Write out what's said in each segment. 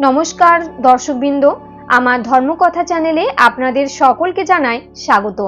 নমস্কার দর্শকবৃন্দ, আমার ধর্মকথা চ্যানেলে আপনাদের সকলকে জানাই স্বাগত।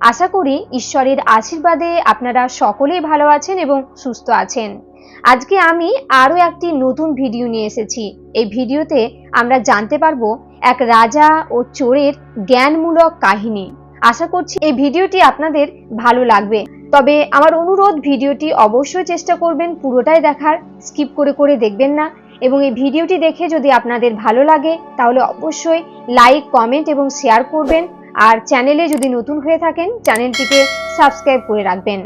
আশা করি ঈশ্বরের আশীর্বাদে আপনারা সকলেই ভালো আছেন এবং সুস্থ আছেন। আজকে আমি আরও একটি নতুন ভিডিও নিয়ে এসেছি। এই ভিডিওতে আমরা জানতে পারব এক রাজা ও চোরের জ্ঞানমূলক কাহিনী। আশা করছি এই ভিডিওটি আপনাদের ভালো লাগবে। তবে আমার অনুরোধ, ভিডিওটি অবশ্যই চেষ্টা করবেন পুরোটাই দেখার। স্কিপ করে করে দেখবেন না। এবং এই ভিডিওটি দেখে যদি আপনাদের ভালো লাগে, তাহলে অবশ্যই লাইক কমেন্ট এবং শেয়ার করবেন। আর চ্যানেলে যদি নতুন হয়ে থাকেন চ্যানেলটিকে সাবস্ক্রাইব করে রাখবেন।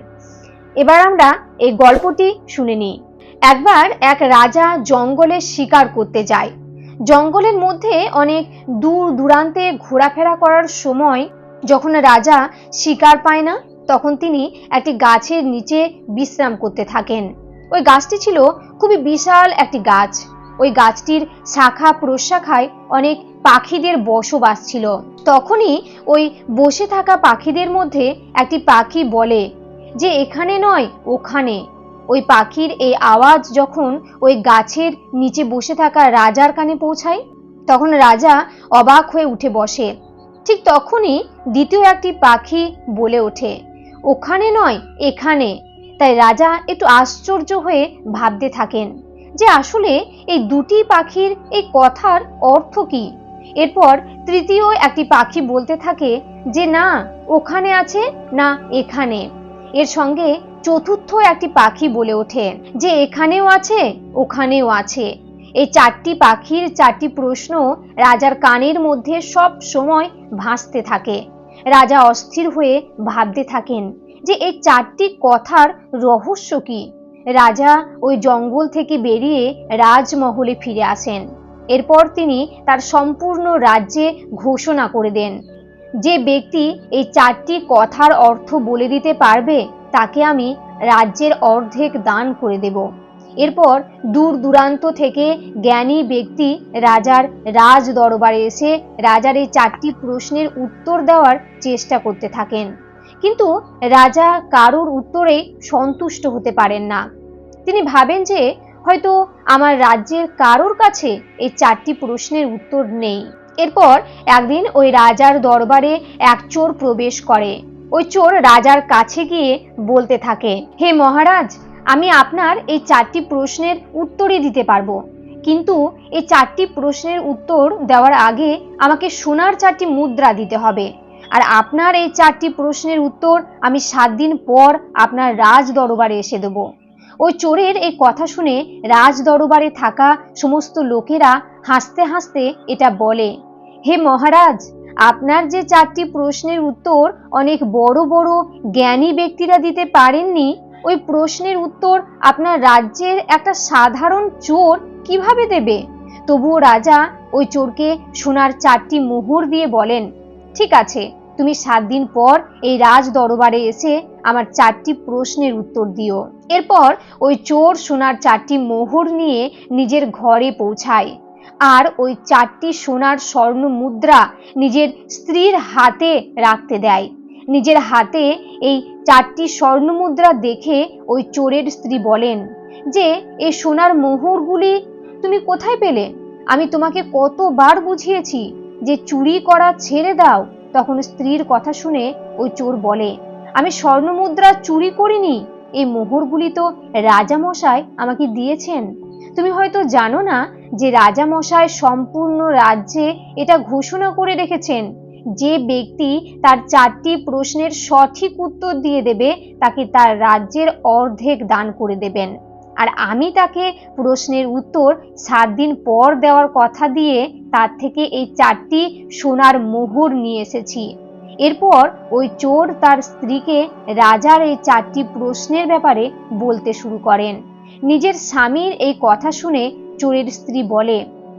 এবার আমরা এই গল্পটি শুনে নিই। একবার এক রাজা জঙ্গলে শিকার করতে যায়। জঙ্গলের মধ্যে অনেক দূর দূরান্তে ঘোরাফেরা করার সময় যখন রাজা শিকার পায় না, তখন তিনি একটি গাছের নিচে বিশ্রাম করতে থাকেন। ওই গাছটি ছিল খুবই বিশাল একটি গাছ। ওই গাছটির শাখা প্রশাখায় অনেক পাখিদের বসবাস ছিল। তখনই ওই বসে থাকা পাখিদের মধ্যে একটি পাখি বলে যে, এখানে নয়, ওখানে। ওই পাখির এই আওয়াজ যখন ওই গাছের নিচে বসে থাকা রাজার কানে পৌঁছায়, তখন রাজা অবাক হয়ে উঠে বসে। ঠিক তখনই দ্বিতীয় একটি পাখি বলে ওঠে, ওখানে নয়, এখানে। তাই রাজা একটু আশ্চর্য হয়ে ভাবতে থাকেন যে আসলে এই দুটি পাখির এই কথার অর্থ কি। এরপর তৃতীয় একটি পাখি বলতে থাকে যে, না, ওখানে আছে, না, এখানে। এর সঙ্গে চতুর্থ একটি পাখি বলে ওঠে যে, এখানেও আছে, ওখানেও আছে। এই চারটি পাখির চারটি প্রশ্ন রাজার কানের মধ্যে সব সময় ভাসতে থাকে। রাজা অস্থির হয়ে ভাবতে থাকেন যে এই চারটি কথার রহস্য কি? রাজা ওই জঙ্গল থেকে বেরিয়ে রাজমহলে ফিরে আসেন। এরপর তিনি তার সম্পূর্ণ রাজ্যে ঘোষণা করে দেন। যে ব্যক্তি এই চারটি কথার অর্থ বলে দিতে পারবে, তাকে আমি রাজ্যের অর্ধেক দান করে দেব। এরপর দূর দূরান্ত থেকে জ্ঞানী ব্যক্তি রাজার রাজ দরবারে এসে রাজার এই চারটি প্রশ্নের উত্তর দেওয়ার চেষ্টা করতে থাকেন। কিন্তু রাজা কারোর উত্তরে সন্তুষ্ট হতে পারেন না। তিনি ভাবেন যে হয়তো আমার রাজ্যের কারোর কাছে এই চারটি প্রশ্নের উত্তর নেই। এরপর একদিন ওই রাজার দরবারে এক চোর প্রবেশ করে। ওই চোর রাজার কাছে গিয়ে বলতে থাকে, হে মহারাজ, আমি আপনার এই চারটি প্রশ্নের উত্তরই দিতে পারব। কিন্তু এই চারটি প্রশ্নের উত্তর দেওয়ার আগে আমাকে সোনার চারটি মুদ্রা দিতে হবে। আর আপনার এই চারটি প্রশ্নের উত্তর আমি সাত দিন পর আপনার রাজ দরবারে এসে দেব। ওই চোরের এই কথা শুনে রাজ দরবারে থাকা সমস্ত লোকেরা হাসতে হাসতে এটা বলে, হে মহারাজ, আপনার যে চারটি প্রশ্নের উত্তর অনেক বড় বড় জ্ঞানী ব্যক্তিরা দিতে পারেননি, ওই প্রশ্নের উত্তর আপনার রাজ্যের একটা সাধারণ চোর কীভাবে দেবে? তবুও রাজা ওই চোরকে সোনার চারটি মোহর দিয়ে বলেন ঠিক আছে, তুমি সাত দিন পর এই রাজ দরবারে এসে আমার চারটি প্রশ্নের উত্তর দিও। এরপর ওই চোর সোনার চারটি মোহর নিয়ে নিজের ঘরে পৌঁছায়। আর ওই চারটি সোনার স্বর্ণ মুদ্রা নিজের স্ত্রীর হাতে রাখতে দেয়। নিজের হাতে এই চারটি স্বর্ণ মুদ্রা দেখে ওই চোরের স্ত্রী বলেন, যে, এই সোনার মোহরগুলি তুমি কোথায় পেলে? আমি তোমাকে কতবার বুঝিয়েছি। যে চুরি করা ছেড়ে দাও, তখন স্ত্রীর কথা শুনে ওই চোর বলে, আমি স্বর্ণ মুদ্রা চুরি করিনি, এই মোহরগুলি তো রাজামশাই আমাকে দিয়েছেন। তুমি হয়তো জানো না যে রাজামশাই সম্পূর্ণ রাজ্যে এটা ঘোষণা করে রেখেছেন। যে ব্যক্তি তার চারটি প্রশ্নের সঠিক উত্তর দিয়ে দেবে, তাকে তার রাজ্যের অর্ধেক দান করে দেবেন। আর আমি তাকে প্রশ্নের উত্তর সাত দিন পর দেওয়ার কথা দিয়ে তার থেকে এই চারটি সোনার মোহর নিয়ে এসেছি। এরপর ওই চোর তার স্ত্রীকে রাজার এই চারটি প্রশ্নের ব্যাপারে বলতে শুরু করেন। নিজের স্বামীর এই কথা শুনে চোরের স্ত্রী বলে,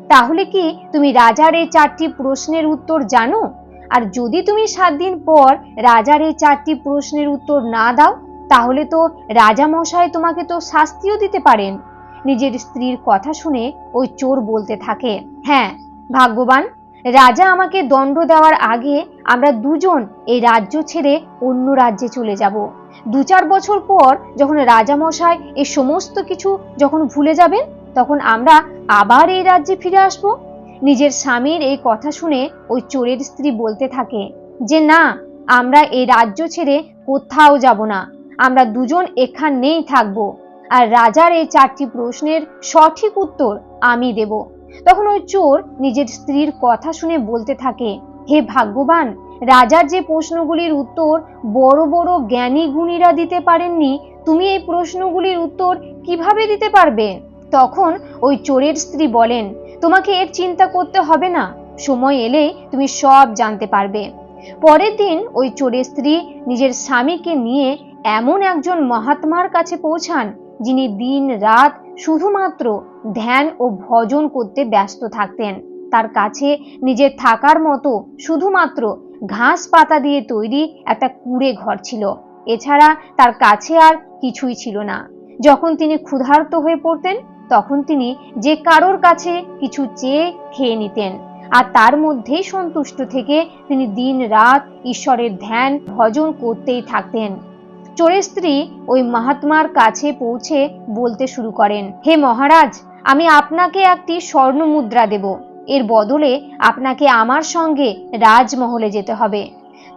তাহলে কি তুমি রাজার এই চারটি প্রশ্নের উত্তর জানো? আর যদি তুমি সাত দিন পর রাজার এই চারটি প্রশ্নের উত্তর না দাও তাহলে তো রাজামশাই তোমাকে তো শাস্তিও দিতে পারেন। নিজের স্ত্রীর কথা শুনে ওই চোর বলতে থাকে হ্যাঁ ভাগ্যবান, রাজা আমাকে দণ্ড দেওয়ার আগে আমরা দুজন এই রাজ্য ছেড়ে অন্য রাজ্যে চলে যাব। দু চার বছর পর যখন রাজামশাই এই সমস্ত কিছু যখন ভুলে যাবেন, তখন আমরা আবার এই রাজ্যে ফিরে আসব। নিজের স্বামীর এই কথা শুনে ওই চোরের স্ত্রী বলতে থাকে, যে না, আমরা এই রাজ্য ছেড়ে কোথাও যাব না। আমরা দুজন এখানেই থাকব। আর রাজার এই চারটি প্রশ্নের সঠিক উত্তর আমি দেব। তখন ওই চোর নিজের স্ত্রীর কথা শুনে বলতে থাকে, হে ভাগ্যবান, রাজার যে প্রশ্নগুলির উত্তর বড় বড় জ্ঞানী গুণীরা দিতে পারেননি, তুমি এই প্রশ্নগুলির উত্তর কীভাবে দিতে পারবে? তখন ওই চোরের স্ত্রী বলেন, তোমাকে এর চিন্তা করতে হবে না, সময় এলে তুমি সব জানতে পারবে। পরের দিন ওই চোরের স্ত্রী নিজের স্বামীকে নিয়ে এমন একজন মহাত্মার কাছে পৌঁছান, যিনি দিন রাত শুধুমাত্র ধ্যান ও ভজন করতে ব্যস্ত থাকতেন। তার কাছে নিজের থাকার মতো শুধুমাত্র ঘাস পাতা দিয়ে তৈরি একটা কুড়ে ঘর ছিল। এছাড়া তার কাছে আর কিছুই ছিল না। যখন তিনি ক্ষুধার্ত হয়ে পড়তেন, তখন তিনি যে কারোর কাছে কিছু চেয়ে খেয়ে নিতেন। আর তার মধ্যেই সন্তুষ্ট থেকে তিনি দিন রাত ঈশ্বরের ধ্যান, ভজন করতেই থাকতেন। চোরের স্ত্রী ওই মহাত্মার কাছে পৌঁছে বলতে শুরু করেন, হে মহারাজ, আমি আপনাকে একটি স্বর্ণ মুদ্রা দেব। এর বদলে আপনাকে আমার সঙ্গে রাজমহলে যেতে হবে।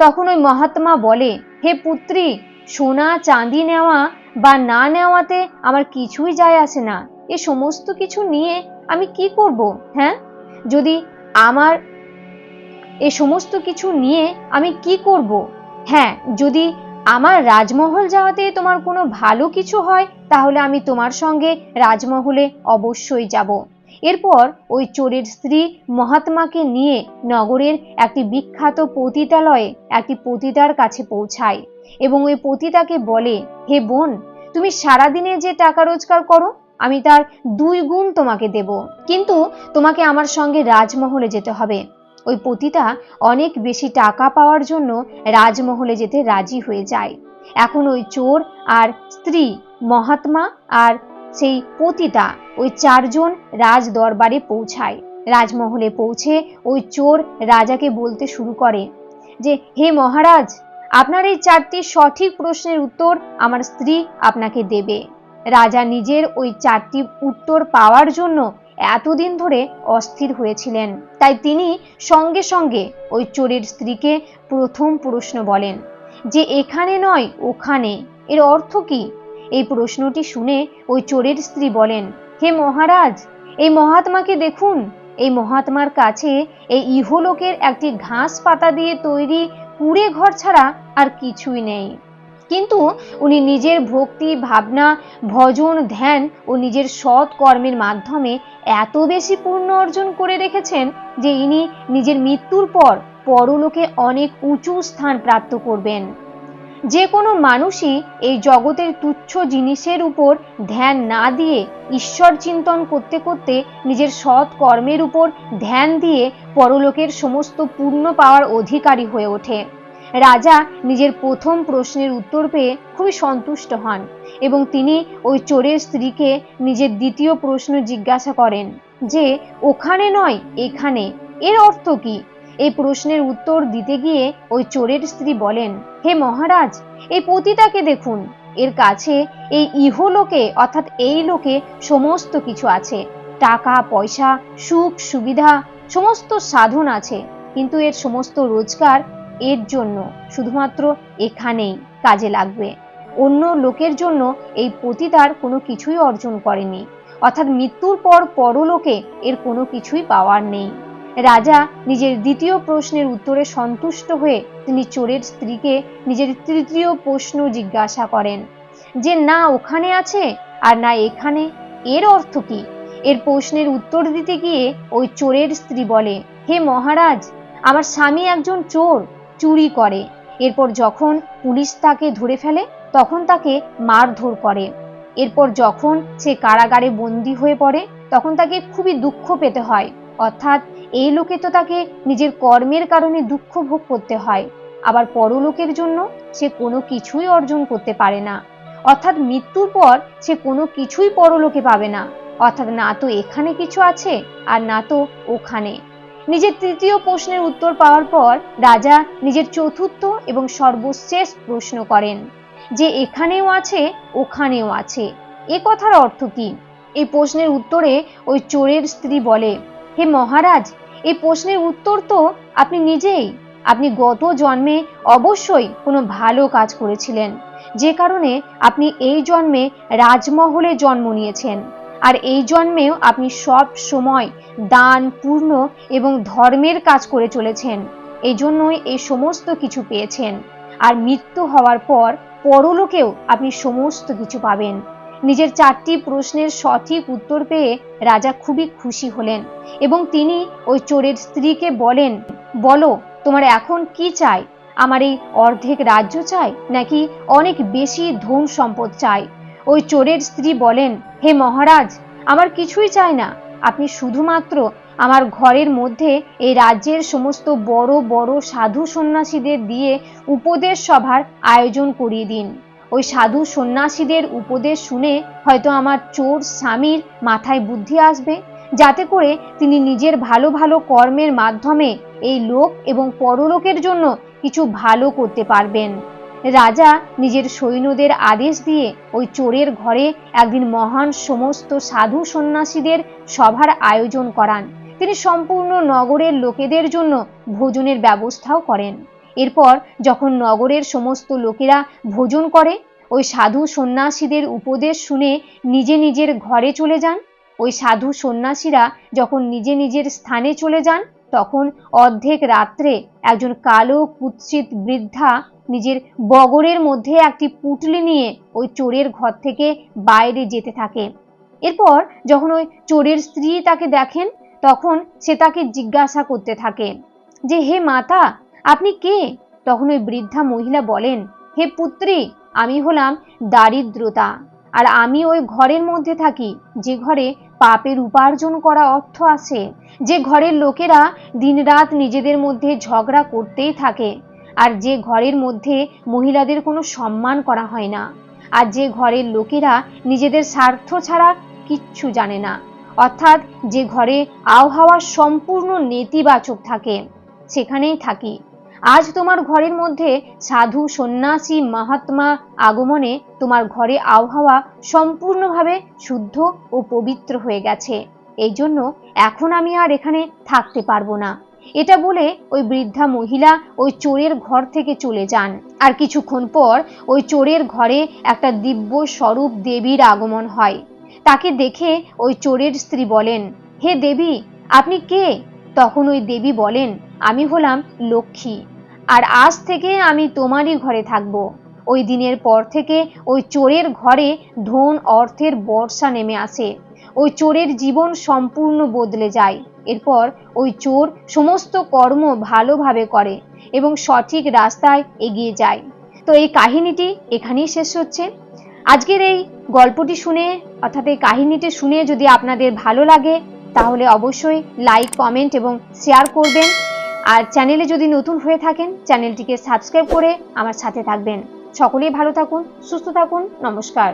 তখন ওই মহাত্মা বলে, হে পুত্রী, সোনা, চাঁদি নেওয়া বা না নেওয়াতে আমার কিছুই যায় আসে না। এ সমস্ত কিছু নিয়ে আমি কি করব হ্যাঁ? যদি আমার এ সমস্ত কিছু নিয়ে আমি কি করব? হ্যাঁ যদি আমার রাজমহল যাওয়াতে তোমার কোনো ভালো কিছু হয়, তাহলে আমি তোমার সঙ্গে রাজমহলে অবশ্যই যাব। এরপর ওই চোরের স্ত্রী মহাত্মাকে নিয়ে নগরের একটি বিখ্যাত পতিতালয়ে একটি পতিতার কাছে পৌঁছায় এবং ওই পতিতাকে বলে, হে বোন, তুমি সারাদিনে যে টাকা রোজগার করো, আমি তার দুই গুণ তোমাকে দেব। কিন্তু তোমাকে আমার সঙ্গে রাজমহলে যেতে হবে। ওই পতিতা অনেক বেশি টাকা পাওয়ার জন্য রাজমহলে যেতে রাজি হয়ে যায়। এখন ওই চোর আর স্ত্রী মহাত্মা আর সেই পতিতা ওই চারজন রাজ দরবারে পৌঁছায়। রাজমহলে পৌঁছে ওই চোর রাজাকে বলতে শুরু করে যে, হে মহারাজ, আপনার এই চারটি সঠিক প্রশ্নের উত্তর আমার স্ত্রী আপনাকে দেবে। রাজা নিজের ওই চারটি উত্তর পাওয়ার জন্য এতদিন ধরে অস্থির হয়েছিলেন। তাই তিনি সঙ্গে সঙ্গে ওই চোরের স্ত্রীকে প্রথম প্রশ্ন বলেন যে, এখানে নয়, ওখানে? এর অর্থ কি? এই প্রশ্নটি শুনে ওই চোরের স্ত্রী বলেন, হে মহারাজ, এই মহাত্মাকে দেখুন। এই মহাত্মার কাছে এই ইহলোকের একটি ঘাস পাতা দিয়ে তৈরি কুড়ে ঘর ছাড়া আর কিছুই নেই। কিন্তু উনি নিজের ভক্তি, ভাবনা, ভজন, ধ্যান ও নিজের সৎ কর্মের মাধ্যমে এত বেশি পূর্ণ অর্জন করে রেখেছেন যে ইনি নিজের মৃত্যুর পর পরলোকে অনেক উঁচু স্থান প্রাপ্ত করবেন। যে কোনো মানুষই এই জগতের তুচ্ছ জিনিসের উপর ধ্যান না দিয়ে ঈশ্বর চিন্তন করতে করতে নিজের সৎ কর্মের উপর ধ্যান দিয়ে পরলোকের সমস্ত পূর্ণ পাওয়ার অধিকারী হয়ে ওঠে। রাজা নিজের প্রথম প্রশ্নের উত্তর পেয়ে খুবই সন্তুষ্ট হন এবং তিনি ওই চোরের স্ত্রীকে নিজের দ্বিতীয় প্রশ্ন জিজ্ঞাসা করেন যে, ওখানে নয়, এখানে? এর অর্থ কি? এই প্রশ্নের উত্তর দিতে গিয়ে ওই চোরের স্ত্রী বলেন, হে মহারাজ, এই পতিতাকে দেখুন। এর কাছে এই ইহলোকে, অর্থাৎ এই লোকে সমস্ত কিছু আছে। টাকা, পয়সা, সুখ, সুবিধা, সমস্ত সাধন আছে। কিন্তু এর সমস্ত রোজগার এর জন্য শুধুমাত্র এখানেই কাজে লাগবে। অন্য লোকের জন্য এই পতিতার কোনো কিছুই অর্জন করেনি। অর্থাৎ মৃত্যুর পর পরলোকে এর কোনো কিছুই পাওয়ার নেই। রাজা নিজের দ্বিতীয় প্রশ্নের উত্তরে সন্তুষ্ট হয়ে তিনি চোরের স্ত্রীকে নিজের তৃতীয় প্রশ্ন জিজ্ঞাসা করেন, যে না ওখানে আছে আর না এখানে? এর অর্থ কি? এর প্রশ্নের উত্তর দিতে গিয়ে ওই চোরের স্ত্রী বলে, হে মহারাজ, আমার স্বামী একজন চোর। চুরি করে। এরপর যখন পুলিশ তাকে ধরে ফেলে, তখন তাকে মারধর করে। এরপর যখন সে কারাগারে বন্দী হয়ে পড়ে, তখন তাকে খুবই দুঃখ পেতে হয়। অর্থাৎ এই লোকে তো তাকে নিজের কর্মের কারণে দুঃখ ভোগ করতে হয়। আবার পরলোকের জন্য সে কোনো কিছুই অর্জন করতে পারে না। অর্থাৎ মৃত্যুর পর সে কোনো কিছুই পরলোকে পাবে না। অর্থাৎ না তো এখানে কিছু আছে, আর না তো ওখানে। নিজের তৃতীয় প্রশ্নের উত্তর পাওয়ার পর রাজা নিজের চতুর্থ এবং সর্বশেষ প্রশ্ন করেন যে এখানেও আছে, ওখানেও আছে। এ কথার অর্থ কি? এই প্রশ্নের উত্তরে ওই চোরের স্ত্রী বলে, হে মহারাজ, এই প্রশ্নের উত্তর তো আপনি নিজেই। আপনি গত জন্মে অবশ্যই কোনো ভালো কাজ করেছিলেন। যে কারণে আপনি এই জন্মে রাজমহলে জন্ম নিয়েছেন। আর এই জন্মেও আপনি সব সময় দান, পূর্ণ এবং ধর্মের কাজ করে চলেছেন। এই জন্যই এই সমস্ত কিছু পেয়েছেন। আর মৃত্যু হওয়ার পর পরলোকেও আপনি সমস্ত কিছু পাবেন। নিজের চারটি প্রশ্নের সঠিক উত্তর পেয়ে রাজা খুবই খুশি হলেন এবং তিনি ওই চোরের স্ত্রীকে বলেন, বলো, তোমার এখন কি চাই? আমার এই অর্ধেক রাজ্য চাই নাকি অনেক বেশি ধন সম্পদ চাই? ওই চোরের স্ত্রী বলেন, হে মহারাজ, আমার কিছুই চাই না। আপনি শুধুমাত্র আমার ঘরের মধ্যে এই রাজ্যের সমস্ত বড় বড় সাধু সন্ন্যাসীদের দিয়ে উপদেশ সভার আয়োজন করিয়ে দিন। ওই সাধু সন্ন্যাসীদের উপদেশ শুনে হয়তো আমার চোর স্বামীর মাথায় বুদ্ধি আসবে। যাতে করে তিনি নিজের ভালো ভালো কর্মের মাধ্যমে এই লোক এবং পরলোকের জন্য কিছু ভালো করতে পারবেন। রাজা নিজের সৈন্যদের আদেশ দিয়ে ওই চোরের ঘরে একদিন মহান সমস্ত সাধু সন্ন্যাসীদের সভার আয়োজন করান। তিনি সম্পূর্ণ নগরের লোকেদের জন্য ভোজনের ব্যবস্থাও করেন। এরপর যখন নগরের সমস্ত লোকেরা ভোজন করে, ওই সাধু সন্ন্যাসীদের উপদেশ শুনে নিজে নিজের ঘরে চলে যান। ওই সাধু সন্ন্যাসীরা যখন নিজে নিজের স্থানে চলে যান তখন অর্ধেক রাত্রে একজন কালো কুৎসিত বৃদ্ধা নিজের বগরের মধ্যে একটি পুটলি নিয়ে ওই চোরের ঘর থেকে বাইরে যেতে থাকে। এরপর যখন ওই চোরের স্ত্রী তাকে দেখেন, তখন সে তাকে জিজ্ঞাসা করতে থাকে যে, হে মাতা, আপনি কে? তখন ওই বৃদ্ধা মহিলা বলেন, হে পুত্রী, আমি হলাম দারিদ্রতা, আর আমি ওই ঘরের মধ্যে থাকি, যে ঘরে পাপের উপার্জন করা অর্থ আছে। যে ঘরের লোকেরা দিনরাত নিজেদের মধ্যে ঝগড়া করতেই থাকে, আর যে ঘরের মধ্যে মহিলাদের কোনো সম্মান করা হয় না, আর যে ঘরের লোকেরা নিজেদের স্বার্থ ছাড়া কিচ্ছু জানে না, অর্থাৎ যে ঘরে আবহাওয়া সম্পূর্ণ নেতিবাচক থাকে, সেখানেই থাকি। আজ তোমার ঘরের মধ্যে সাধু, সন্ন্যাসী, মহাত্মা আগমনে তোমার ঘরে আবহাওয়া সম্পূর্ণভাবে শুদ্ধ ও পবিত্র হয়ে গেছে। এই জন্য এখন আমি আর এখানে থাকতে পারব না। এটা বলে ওই বৃদ্ধা মহিলা ওই চোরের ঘর থেকে চলে যান। আর কিছুক্ষণ পর ওই চোরের ঘরে একটা দিব্য স্বরূপ দেবীর আগমন হয়। তাকে দেখে ওই চোরের স্ত্রী বলেন, হে দেবী, আপনি কে? তখন ওই দেবী বলেন, আমি হলাম লক্ষ্মী, আর আজ থেকে আমি তোমারই ঘরে থাকব। ওই দিনের পর থেকে ওই চোরের ঘরে ধন অর্থের বর্ষা নেমে আসে। ওই চোরের জীবন সম্পূর্ণ বদলে যায়। এরপর ওই চোর সমস্ত কর্ম ভালোভাবে করে এবং সঠিক রাস্তায় এগিয়ে যায়। তো এই কাহিনীটি এখানেই শেষ হচ্ছে। আজকের এই গল্পটি শুনে, অর্থাৎ এই কাহিনীটি শুনে যদি আপনাদের ভালো লাগে তাহলে অবশ্যই লাইক কমেন্ট এবং শেয়ার করবেন। আর চ্যানেলে যদি নতুন হয়ে থাকেন চ্যানেলটিকে সাবস্ক্রাইব করে আমার সাথে থাকবেন। সকলেই ভালো থাকুন, সুস্থ থাকুন, নমস্কার।